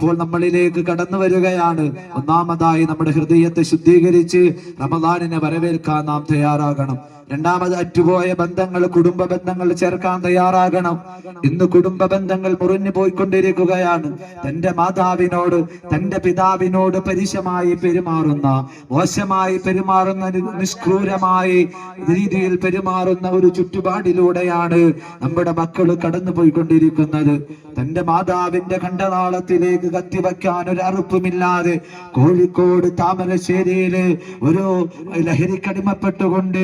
അപ്പോൾ നമ്മളിലേക്ക് കടന്നു വരികയാണ്. ഒന്നാമതായി നമ്മുടെ ഹൃദയത്തെ ശുദ്ധീകരിച്ച് റമദാനിനെ വരവേൽക്കാൻ നാം തയ്യാറാകണം. രണ്ടാമത് അറ്റുപോയ ബന്ധങ്ങൾ കുടുംബ ബന്ധങ്ങൾ ചേർക്കാൻ തയ്യാറാകണം. ഇന്ന് കുടുംബ ബന്ധങ്ങൾ മുറിഞ്ഞു പോയിക്കൊണ്ടിരിക്കുകയാണ്. തന്റെ മാതാവിനോട് തന്റെ പിതാവിനോട് പരിശമായി പെരുമാറുന്ന മോശമായി പെരുമാറുന്ന നിഷ്ക്രൂരമായി രീതിയിൽ പെരുമാറുന്ന ഒരു ചുറ്റുപാടിലൂടെയാണ് നമ്മുടെ മക്കൾ കടന്നു പോയിക്കൊണ്ടിരിക്കുന്നത്. തന്റെ മാതാവിന്റെ കണ്ടനാളത്തിലേക്ക് കത്തിവെക്കാൻ ഒരു അറുപ്പുമില്ലാതെ കോഴിക്കോട് താമരശ്ശേരിയിൽ ഒരു ലഹരിക്കടിമപ്പെട്ടുകൊണ്ട്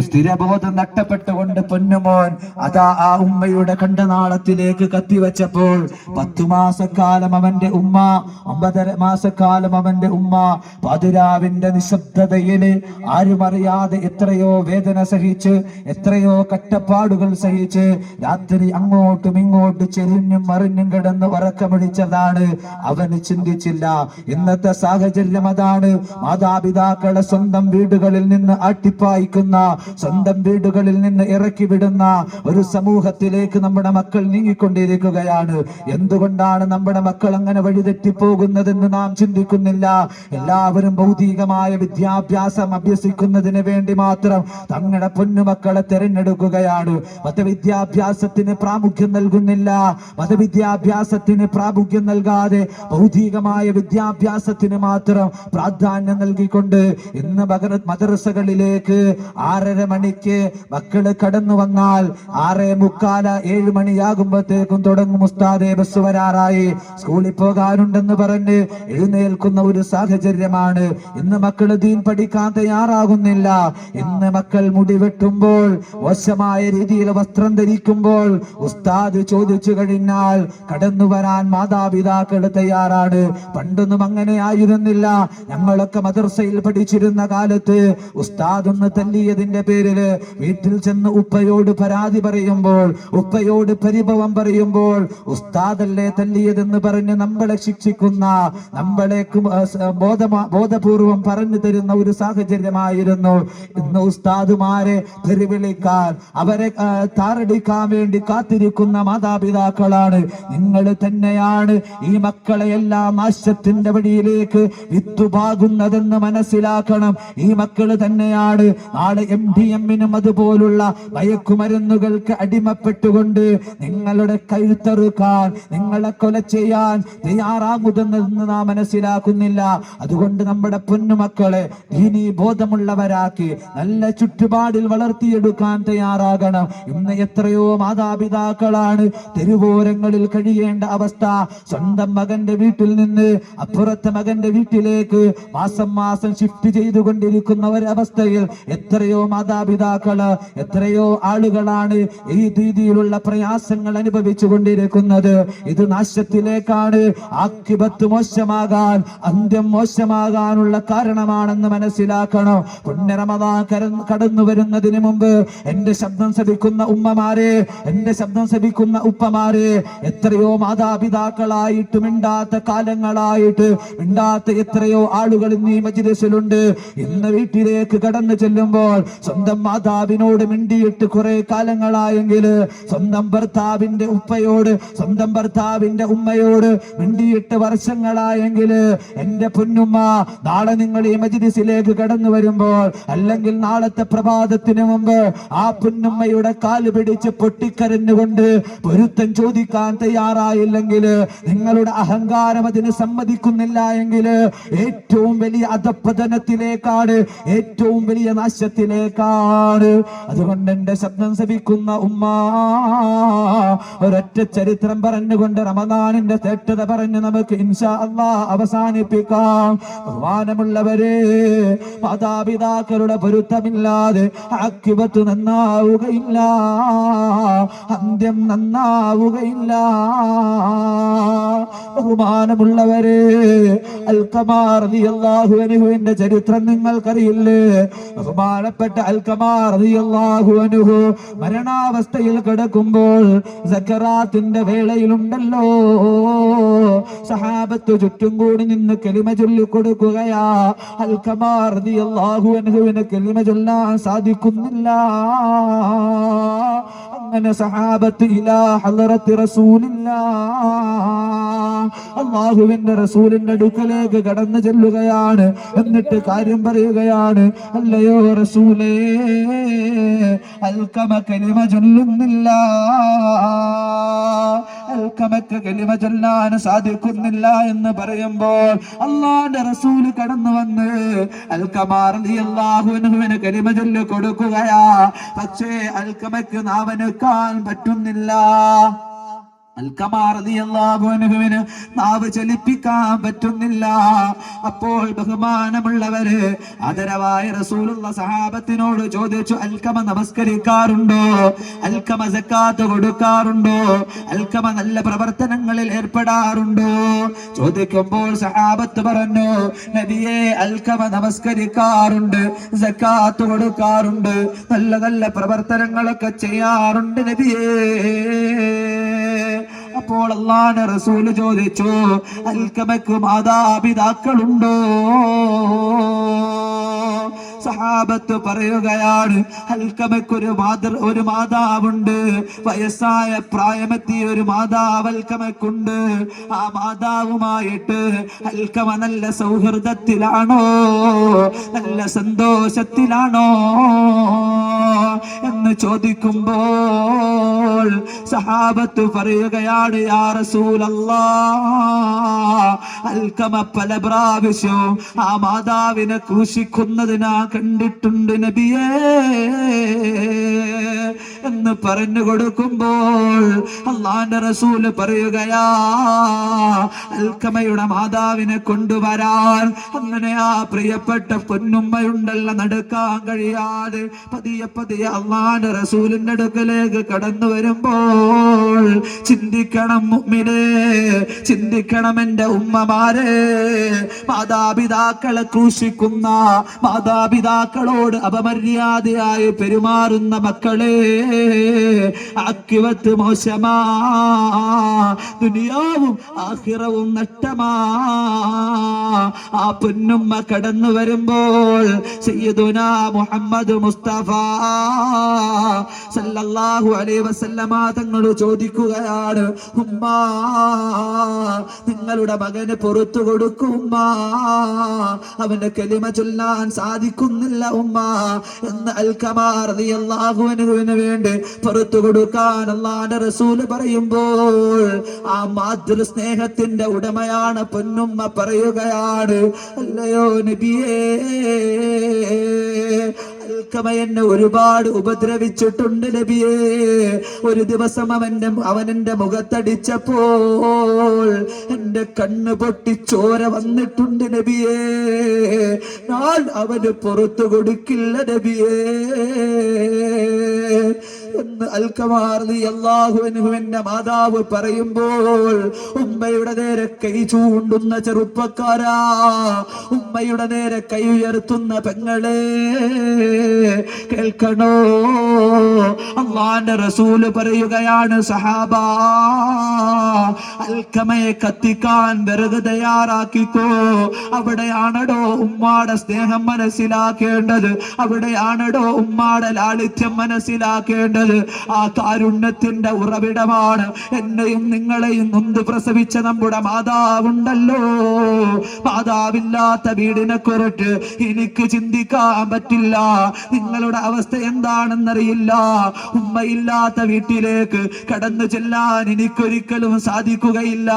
സ്ഥിരബോധം നഷ്ടപ്പെട്ടുകൊണ്ട് പൊന്നുമോൻ അതാ ആ ഉമ്മയുടെ കണ്ടനാളത്തിലേക്ക് കത്തിവെച്ചപ്പോൾ പത്തു മാസക്കാലം അവന്റെ ഉമ്മ ഒമ്പതര മാസക്കാലം അവന്റെ ഉമ്മ പതിരാവിന്റെ നിശബ്ദതയിൽ ആരുമറിയാതെ എത്രയോ വേദന സഹിച്ച് എത്രയോ കറ്റപ്പാടുകൾ സഹിച്ച് രാത്രി അങ്ങോട്ടും ഇങ്ങോട്ടും ചെരിഞ്ഞും മറിഞ്ഞും കിടന്ന് ഉറക്കമൊഴിച്ചതാണ് അവന് ചിന്തിച്ചില്ല. ഇന്നത്തെ സാഹചര്യം അതാണ്. മാതാപിതാക്കളെ സ്വന്തം വീടുകളിൽ നിന്ന് അട്ടിപ്പായിക്കുന്ന സ്വന്തം വീടുകളിൽ നിന്ന് ഇറക്കി വിടുന്ന ഒരു സമൂഹത്തിലേക്ക് നമ്മുടെ മക്കൾ നീങ്ങിക്കൊണ്ടിരിക്കുകയാണ്. എന്തുകൊണ്ടാണ് നമ്മുടെ മക്കൾ അങ്ങനെ വഴിതെറ്റി പോകുന്നതെന്ന് നാം ചിന്തിക്കുന്നില്ല? എല്ലാവരും ഭൗതികമായ വിദ്യാഭ്യാസം അഭ്യസിക്കുന്നതിന് വേണ്ടി മാത്രം തങ്ങളുടെ പൊന്നുമക്കളെ തിരഞ്ഞെടുക്കുകയാണ്. മതവിദ്യാഭ്യാസത്തിന് പ്രാമുഖ്യം നൽകുന്നില്ല. മതവിദ്യാഭ്യാസത്തിന് പ്രാമുഖ്യം നൽകാതെ ഭൗതികമായ വിദ്യാഭ്യാസത്തിന് മാത്രം പ്രാധാന്യം നൽകിക്കൊണ്ട് ഇന്ന് മദ്രസകളിലേക്ക് മദ്രസകളിലേക്ക് ആറര മണിക്ക് മക്കൾ കടന്നു വന്നാൽ ആറേ മുക്കാല ഏഴ് മണിയാകുമ്പോഴത്തേക്കും തുടങ്ങും ഉസ്താദെ ബസ് വരാറായി. സ്കൂളിൽ പോകാനുണ്ടെന്ന് പറഞ്ഞ് എഴുന്നേൽക്കുന്ന ഒരു സാഹചര്യമാണ്. ഇന്ന് മക്കൾ ദീൻ പഠിക്കാൻ തയ്യാറാകുന്നില്ല. ഇന്ന് മക്കൾ മുടി വെട്ടുമ്പോൾ മോശമായ രീതിയിൽ വസ്ത്രം ധരിക്കുമ്പോൾ ഉസ്താദ് ചോദിച്ചു കഴിഞ്ഞാൽ കടന്നു വരാൻ മാതാപിതാക്കൾ തയ്യാറാണ്. പണ്ടൊന്നും അങ്ങനെ ആയിരുന്നില്ല. ഞങ്ങളൊക്കെ മദർസയിൽ പഠിച്ചിരുന്ന കാലത്ത് ഉസ്താദ് ഒന്ന് തല്ലിയതിന്റെ പേരിൽ വീട്ടിൽ ചെന്ന് ഉപ്പയോട് പരാതി പറയുമ്പോൾ ഉപ്പയോട് പരിഭവം പറയുമ്പോൾ ഉസ്താദല്ലേ തല്ലിയതെന്ന് പറഞ്ഞ് നമ്മളെ ശിക്ഷിക്കുന്ന നമ്മളെ ബോധപൂർവം പറഞ്ഞു തരുന്ന ഒരു സാഹചര്യമായിരുന്നു. ഇന്ന് ഉസ്താദുമാരെ തെരുവിളിക്കാൻ അവരെ താറടിക്കാൻ വേണ്ടി കാത്തിരിക്കുന്ന മാതാപിതാക്കളാണ്. നിങ്ങൾ തന്നെയാണ് ഈ മക്കളെ എല്ലാം നാശത്തിന്റെ വഴിയിലേക്ക് വിത്തുപാകുന്നതെന്ന് മനസ്സിലാക്കണം. ഈ മക്കൾ തന്നെയാണ് നാളെ എം എമ്മിനും അതുപോലുള്ള മയക്കുമരുന്നുകൾക്ക് അടിമപ്പെട്ടുകൊണ്ട് നിങ്ങളുടെ കഴുത്തറുക്കാൻ നിങ്ങളെ കൊല ചെയ്യാൻ തയ്യാറാകുതെന്ന് നാം മനസ്സിലാക്കുന്നില്ല. അതുകൊണ്ട് നമ്മുടെ പൊന്നുമക്കളെ ഇനി ബോധമുള്ളവരാക്കി നല്ല ചുറ്റുപാടിൽ വളർത്തിയെടുക്കാൻ തയ്യാറാകണം. ഇന്ന് എത്രയോ മാതാപിതാക്കളാണ് തെരുവോരങ്ങളിൽ കഴിയേണ്ട അവസ്ഥ. സ്വന്തം മകന്റെ വീട്ടിൽ നിന്ന് അപ്പുറത്തെ മകന്റെ വീട്ടിലേക്ക് മാസം മാസം ഷിഫ്റ്റ് ചെയ്തുകൊണ്ടിരിക്കുന്ന ഒരവസ്ഥയിൽ എത്രയോ മാതാപിതാക്കൾ എത്രയോ ആളുകളാണ് ഈ രീതിയിലുള്ള പ്രയാസങ്ങൾ അനുഭവിച്ചു കൊണ്ടിരിക്കുന്നത് ഇത് നാശത്തിലേക്കാണ്. ആക്കിപത്ത് മോശമാകാൻ അന്ത്യം മോശമാകാനുള്ള കാരണമാണെന്ന് മനസ്സിലാക്കണം. കര- കടന്നു വരുന്നതിന് മുമ്പ് എന്റെ ശബ്ദം ശബിക്കുന്ന ഉമ്മമാരെ എന്റെ ശബ്ദം ശബിക്കുന്ന ഉപ്പമാരെ എത്രയോ മാതാപിതാക്കളായിട്ട് മിണ്ടാത്ത കാലങ്ങളായിട്ട് മിണ്ടാത്ത എത്രയോ ആളുകൾ ഇന്ന് ഈ മജിലിസിലുണ്ട്. ഇന്ന് വീട്ടിലേക്ക് കടന്നു ചെല്ലുമ്പോൾ സ്വന്തം മാതാവിനോട് മിണ്ടിയിട്ട് കുറെ കാലങ്ങളായെങ്കിൽ സ്വന്തം ഭർത്താവിന്റെ ഉപ്പയോട് സ്വന്തം ഭർത്താവിന്റെ ഉമ്മയോട് മിണ്ടിയിട്ട് വർഷങ്ങളായെങ്കിൽ എന്റെ പൊന്നുമ്മ നാളെ നിങ്ങൾ ഈ മജിദിസിലേക്ക് കടന്നു വരുമ്പോൾ അല്ലെങ്കിൽ നാളത്തെ പ്രഭാതത്തിന് മുമ്പ് ആ പൊന്നുമ്മയുടെ കാൽ പിടിച്ച് പൊട്ടിക്കരഞ്ഞുകൊണ്ട് പൊരുത്തം ചോദിക്കാൻ തയ്യാറായില്ലെങ്കിൽ നിങ്ങളുടെ അഹങ്കാരം അതിന് സമ്മതിക്കുന്നില്ല എങ്കിൽ ഏറ്റവും വലിയ അധപ്പതനത്തിലേക്കാണ് ഏറ്റവും വലിയ നാശത്തിലേക്കാണ് അതുകൊണ്ട് എന്റെ ശബ്ദം ശപിക്കുന്ന ഉമ്മ ഒരൊറ്റ ചരിത്രം പറഞ്ഞുകൊണ്ട് റമദാനിന്റെ തെറ്റത പറഞ്ഞ് നമുക്ക് ഇൻഷാ അവസാനിപ്പിക്കാം. ബഹുമാനമുള്ളവര് മാതാപിതാക്കളുടെ പൊരുത്തമില്ലാതെ അക്യുപത്ത് നന്നാവുകയില്ല. അന്ത്യം നന്നാവുകയില്ല. ബഹുമാനമുള്ളവര് അൽക്കമാർ അള്ളാഹുവിന്റെ ചരിത്രം നിങ്ങൾക്കറിയില്ലേ? ബഹുമാനപ്പെട്ട മരണാവസ്ഥയിൽ കിടക്കുമ്പോൾ സക്കറാത്തിന്റെ വേളയിലുണ്ടല്ലോ. സഹാബത്ത് ചുറ്റും കൂടി നിന്ന് കെളിമ ചൊല്ലിക്കൊടുക്കുകയാ അൽക്കമാർ കെളിമ ചൊല്ലാൻ സാധിക്കുന്നില്ല. അങ്ങനെ സഹാബത്ത് ഇലാ ഹളറത്തി റസൂലില്ലാ. അള്ളാഹുവിന്റെ റസൂലിന്റെ അടുക്കലേക്ക് കടന്നു ചെല്ലുകയാണ്. എന്നിട്ട് കാര്യം പറയുകയാണ് അല്ലയോ റസൂലേ അൽക്കമ കലിമ ചൊല്ലുന്നില്ല. അൽക്കമക്ക് കലിമ ചൊല്ലാൻ സാധിക്കുന്നില്ല എന്ന് പറയുമ്പോൾ അള്ളാന്റെ റസൂൽ കടന്നു വന്ന് അൽക്കമാർ അള്ളാഹുവിന് കലിമ ചൊല്ലി കൊടുക്കുകയാ പക്ഷേ അൽക്കമക്ക് നാവനുക്കാൻ പറ്റുന്നില്ല. അൽക്കമാറിയാഹുവിന് നാവ് ചലിപ്പിക്കാൻ പറ്റുന്നില്ല. അപ്പോൾ ബഹുമാനമുള്ളവര് ആദരവായ റസൂലുള്ള സഹാബത്തിനോട് ചോദിച്ചു അൽക്കമ നമസ്കരിക്കാറുണ്ടോ? അൽക്കമ സക്കാത്ത് കൊടുക്കാറുണ്ടോ? അൽക്കമ നല്ല പ്രവർത്തനങ്ങളിൽ ഏർപ്പെടാറുണ്ടോ? ചോദിക്കുമ്പോൾ സഹാബത്ത് പറഞ്ഞു നബിയെ അൽക്കമ നമസ്കരിക്കാറുണ്ട് സക്കാത്ത് കൊടുക്കാറുണ്ട് നല്ല നല്ല പ്രവർത്തനങ്ങളൊക്കെ ചെയ്യാറുണ്ട് നബിയേ. അപ്പോൾ അള്ളാന്റെ റസൂൽ ചോദിച്ചു അൽക്കമക്ക് മാതാപിതാക്കളുണ്ടോ? സഹാബത്ത് പറയുകയാണ് അൽക്കമക്ക് ഒരു മാതൃ ഒരു മാതാവുണ്ട്. വയസ്സായ പ്രായമെത്തിയ ഒരു മാതാവ് അൽക്കമക്കുണ്ട് ആ മാതാവുമായിട്ട് അൽക്കമ നല്ല സൗഹൃദത്തിലാണോ? നല്ല സന്തോഷത്തിലാണോ? എന്ന് ചോദിക്കുമ്പോൾ സഹാബത്ത് പറയുകയാണ് യാ റസൂലല്ലാ അൽക്കമ പല പ്രാവശ്യവും ആ മാതാവിനെ ക്രൂശിക്കുന്നതിനാ കണ്ടിട്ടുണ്ട് നബിയേ എന്ന് പറഞ്ഞു കൊടുക്കുമ്പോൾ അള്ളാന്റെ റസൂൽ പറയുകയാ അൽക്കമയുടെ മാതാവിനെ കൊണ്ടുവരാൻ അങ്ങനെ ആ പ്രിയപ്പെട്ട പൊന്നുമ്മയുണ്ടല്ല നടക്കാൻ കഴിയാതെ പതിയെ പതിയെ അള്ളാന്റെ റസൂലിന്റെ അടുക്കലേക്ക് കടന്നു വരുമ്പോൾ ചിന്തിക്കണം മുമ്മിനെ ചിന്തിക്കണം എന്റെ ഉമ്മമാരെ മാതാപിതാക്കളെ ക്രൂശിക്കുന്ന മാതാപിതാക്കളോട് അപമര്യാദയായി പെരുമാറുന്ന മക്കളെ അക്കിവത്ത് മോശമാ. ദുനിയാവും ആഹിറവും നഷ്ടമാ. ആ പൊന്നുമ്മ കടന്നു വരുമ്പോൾ മുഹമ്മദ് മുസ്തഫ സല്ലല്ലാഹു അലൈഹി വസല്ലമ തങ്ങൾ ചോദിക്കുകയാണ് ഉമ്മ നിങ്ങളുടെ മകന് പുറത്തു കൊടുക്കും അവന് കലിമ ചൊല്ലാൻ സാധിക്കുന്നില്ല ഉമ്മ. എന്ന് അൽക്കമാർ റളിയല്ലാഹുവിന് വേണ്ടി പുറത്തു കൊടുക്കാൻ അള്ളാന്റെ റസൂൽ പറയുമ്പോൾ ആ മാതൃ സ്നേഹത്തിന്റെ ഉടമയാണ് പൊന്നുമ്മ പറയുകയാണ്. അല്ലയോ നബിയേ അൽക്കമ എന്നെ ഒരുപാട് ഉപദ്രവിച്ചിട്ടുണ്ട് നബിയേ. ഒരു ദിവസം അവന്റെ അവനെന്റെ മുഖത്തടിച്ചപ്പോൾ എന്റെ കണ്ണ് പൊട്ടി ചോര വന്നിട്ടുണ്ട് നബിയേ. ഞാൻ അവന് പുറത്തു കൊടുക്കില്ല നബിയേ. എന്ന് അൽക്കമാർലി അള്ളാഹുവിനുവിന്റെ മാതാവ് പറയുമ്പോൾ ഉമ്മയുടെ നേരെ കൈ ചൂണ്ടുന്ന ചെറുപ്പക്കാരാ ഉമ്മയുടെ നേരെ കൈ ഉയർത്തുന്ന പെങ്ങളെ. കേൾക്കണോ? അള്ളാന്റെ റസൂൽ പറയുകയാണ് സഹാബ അൽക്കമയെ കത്തിക്കാൻ വിറക് തയ്യാറാക്കിക്കോ. അവിടെയാണടോ ഉമ്മാടെ സ്നേഹം മനസ്സിലാക്കേണ്ടത്. അവിടെയാണടോ ഉമ്മാടെ ലാളിത്യം മനസ്സിലാക്കേണ്ടത്. ആ കാരുണ്യത്തിന്റെ ഉറവിടമാണ്. എന്നെയും നിങ്ങളെയും നൊന്ത് പ്രസവിച്ച നമ്മുടെ മാതാവുണ്ടല്ലോ. മാതാവില്ലാത്ത വീടിനെ കുറിച്ച് എനിക്ക് ചിന്തിക്കാൻ പറ്റില്ല. നിങ്ങളുടെ അവസ്ഥ എന്താണെന്നറിയില്ല. ഉമ്മയില്ലാത്ത വീട്ടിലേക്ക് കടന്നു ചെല്ലാൻ എനിക്കൊരിക്കലും സാധിക്കുകയില്ല.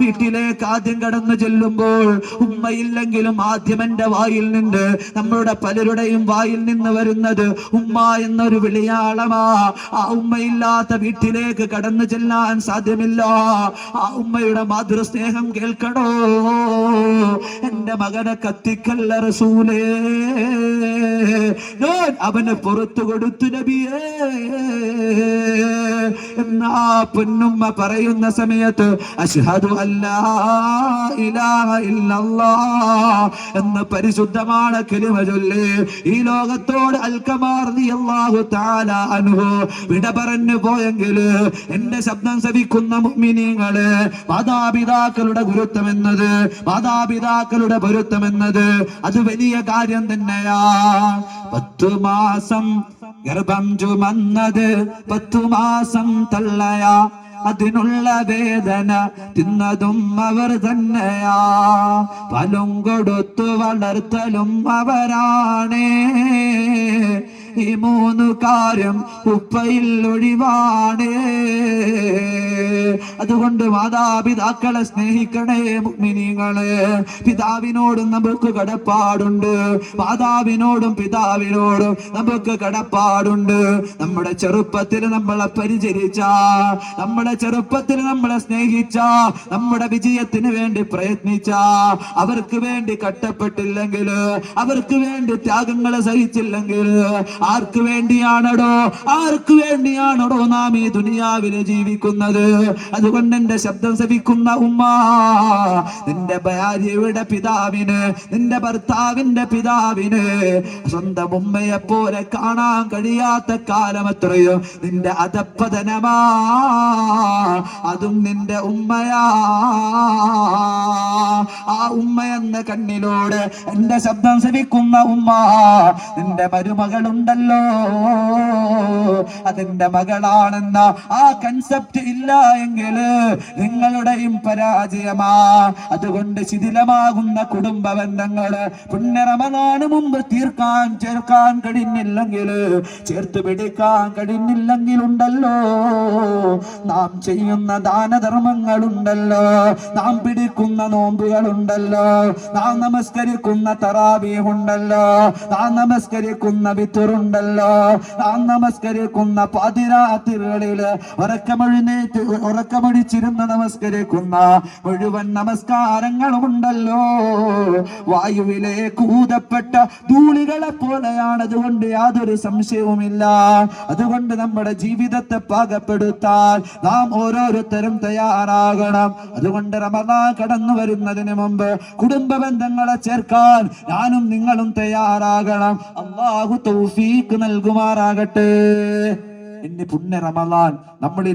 വീട്ടിലേക്ക് ആദ്യം കടന്നു ചെല്ലുമ്പോൾ ഉമ്മയില്ലെങ്കിലും ആദ്യം എന്റെ വായിൽ നിന്ന് നമ്മളുടെ പലരുടെയും വായിൽ നിന്ന് വരുന്നത് ഉമ്മ എന്നൊരു വിളിയാളമാ. ആ ഉമ്മയില്ലാത്ത വീട്ടിലേക്ക് കടന്നു ചെല്ലാൻ സാധ്യമില്ല. ആ ഉമ്മയുടെ മാതൃസ്നേഹം കേൾക്കണോ? എന്റെ മകനെ കത്തിക്കല്ല റസൂലേ. ഞാൻ അവനെ പുറത്തു കൊടുത്തു നബിയേ. എന്നാ പൊന്നുമ്മ പറയുന്ന സമയത്ത് അഷ്ഹദു എന്ന് പരിശുദ്ധമാണ് കലിമ ചൊല്ലി. ഈ ലോകത്തോട് അൽക്കമാർ അല്ലാഹു അൻഹു വിട പറഞ്ഞു പോയെങ്കിൽ എന്റെ ശബ്ദം ശ്രവിക്കുന്ന മുഅ്മിനീങ്ങൾ മാതാപിതാക്കളുടെ ഗുരുത്വം എന്നത് മാതാപിതാക്കളുടെ പൊരുത്തം എന്നത് അത് വലിയ കാര്യം തന്നെയാ. പത്തു മാസം ഗർഭം ചുമന്നത് പത്തു മാസം തള്ളയ. അതിനുള്ള വേദന തിന്നതും അവർ തന്നെയാ. പലും കൊടുത്തു വളർത്തലും അവരാണേ. ഈ മൂന്ന് കാര്യം ഉപ്പയിൽ ഒഴിവാണ്. അതുകൊണ്ട് മാതാപിതാക്കളെ സ്നേഹിക്കണേ മിനിങ്ങളെ പിതാവിനോടും നമുക്ക് കടപ്പാടുണ്ട്. മാതാവിനോടും പിതാവിനോടും നമുക്ക് കടപ്പാടുണ്ട്. നമ്മുടെ ചെറുപ്പത്തിൽ നമ്മളെ പരിചരിച്ച നമ്മുടെ ചെറുപ്പത്തിൽ നമ്മളെ സ്നേഹിച്ച നമ്മുടെ വിജയത്തിന് വേണ്ടി പ്രയത്നിച്ച അവർക്ക് വേണ്ടി കട്ടപ്പെട്ടില്ലെങ്കിൽ അവർക്ക് വേണ്ടി ത്യാഗങ്ങളെ സഹിച്ചില്ലെങ്കിൽ ആർക്ക് വേണ്ടിയാണടോ? ആർക്ക് വേണ്ടിയാണടോ നാം ഈ ദുനിയാവിൽ ജീവിക്കുന്നത്? അതുകൊണ്ട് എന്റെ ശബ്ദം ശവിക്കുന്ന ഉമ്മ നിന്റെ ഭാര്യയുടെ പിതാവിന്? നിന്റെ ഭർത്താവിന്റെ പിതാവിന്? സ്വന്തം ഉമ്മയെ പോലെ കാണാൻ കഴിയാത്ത കാലം എത്രയോ. നിന്റെ അധപ്പതനമാ അതും നിന്റെ ഉമ്മയാ. ആ ഉമ്മ എന്ന കണ്ണിലൂടെ എന്റെ ശബ്ദം ശ്രവിക്കുന്ന ഉമ്മ നിന്റെ മരുമകളുണ്ടല്ലോ അതിന്റെ മകളാണെന്ന ആ കൺസെപ്റ്റ് ഇല്ല എങ്കിൽ നിങ്ങളുടെയും പരാജയമാ. അതുകൊണ്ട് ശിഥിലമാകുന്ന കുടുംബ ബന്ധങ്ങൾ പുണ്യറമനാണ് മുമ്പ് തീർക്കാൻ ചേർക്കാൻ കഴിഞ്ഞില്ലെങ്കിൽ ചേർത്ത് പിടിക്കാൻ കഴിഞ്ഞില്ലെങ്കിൽ ഉണ്ടല്ലോ. നാം ചെയ്യുന്ന ദാനധർമ്മങ്ങൾ ഉണ്ടല്ലോ നാം പിടിക്കുന്ന നോമ്പുകളുണ്ടല്ലോ. നാം നമസ്കരിക്കുന്ന തറാവീഹുണ്ടല്ലോ. നാം നമസ്കരിക്കുന്ന വിത്തുറുണ്ടല്ലോ ആ നമസ്കരിക്കുന്ന പാതിരാത്രികളിൽ ഉറക്കമൊഴിനേറ്റ് ഉറക്കമൊഴിച്ചിരുന്ന് നമസ്കരിക്കുന്ന മുഴുവൻ നമസ്കാരങ്ങളും ഉണ്ടല്ലോ വായുവിലെ കൂതപ്പെട്ട ധൂളികളെ പോലെയാണ്. അതുകൊണ്ട് യാതൊരു സംശയവുമില്ല. അതുകൊണ്ട് നമ്മുടെ ജീവിതത്തെ പാകപ്പെടുത്താൻ നാം ഓരോരുത്തരും തയ്യാറാകണം. അതുകൊണ്ട് റമദാൻ കടന്നു വരുന്നതിന് മുമ്പ് കുടുംബ ബന്ധങ്ങളെ ചേർക്കാൻ ഞാനും നിങ്ങളും തയ്യാറാകണം. അള്ളാഹു തൗഫീക്ക് നൽകുമാറാകട്ടെ. എന്റെ പുണ്യ റമദാൻ നമ്മളിൽ